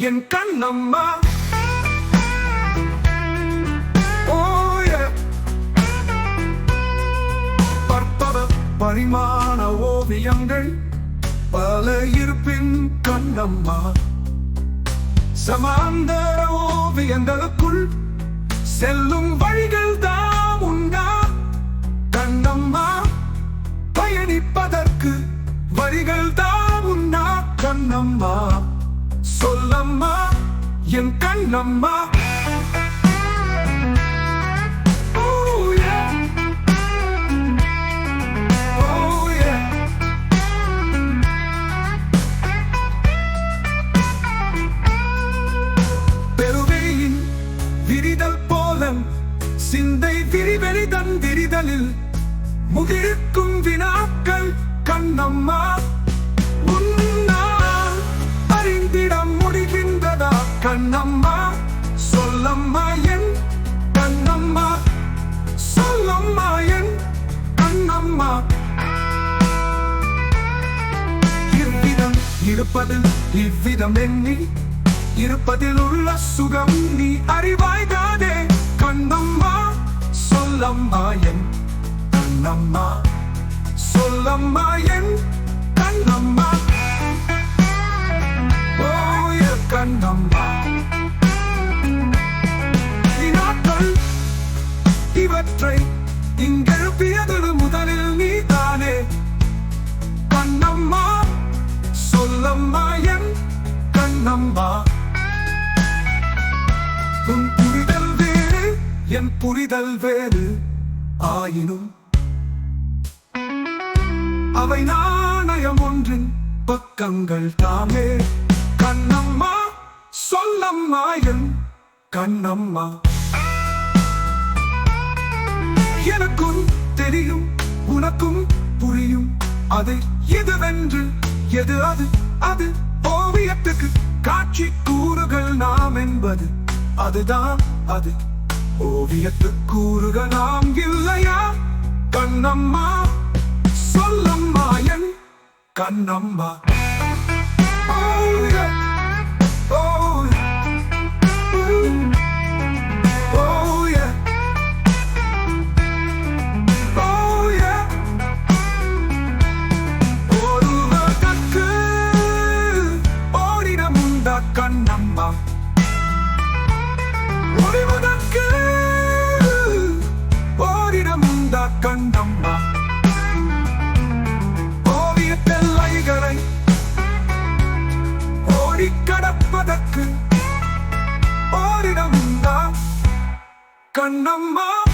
என் கண்ணம்மா. ஓய. பற்பல பரிமாண ஓவியங்கள் பல இருப்பின் கண்ணம்மா. சமாந்தர ஓவியங்களுக்குள் செல்லும் வழிகள் தான். சொல்லம்மா என் கண்ணம்மா. Oh, yeah. Oh, விரிதல் போலம் சிந்தை விரிவெளிதன் விரிதலில் முகிழ்க்கும் வினாக்கள் கண்ணம்மா. உன் இருப்பது இவ்விதம் எண்ணி இருப்பதில் உள்ள சுகம் நீ அறிவாய்தானே கண்ணம்மா சொல்லம்மா என் கண்ணம்மா சொல்லம்மா என் என் புரிதல் வேறு ஆயினும். அவை நாணயம் ஒன்றின் பக்கங்கள் தாமே கண்ணம்மா சொல்லம்மா என் கண்ணம்மா. எனக்கும் தெரியும் உனக்கும் புரியும். அது எதுவென்று எது அது? அது ஓவியத்துக்கு காட்சி கூறுகள் நாம் என்பது. அதுதான் அது. ஓவியத்து கூறுக நாம் இல்லையா கண்ணம்மா சொல்லம்மா என் கண்ணம்மா Oh, yeah. கண்ணம்மா.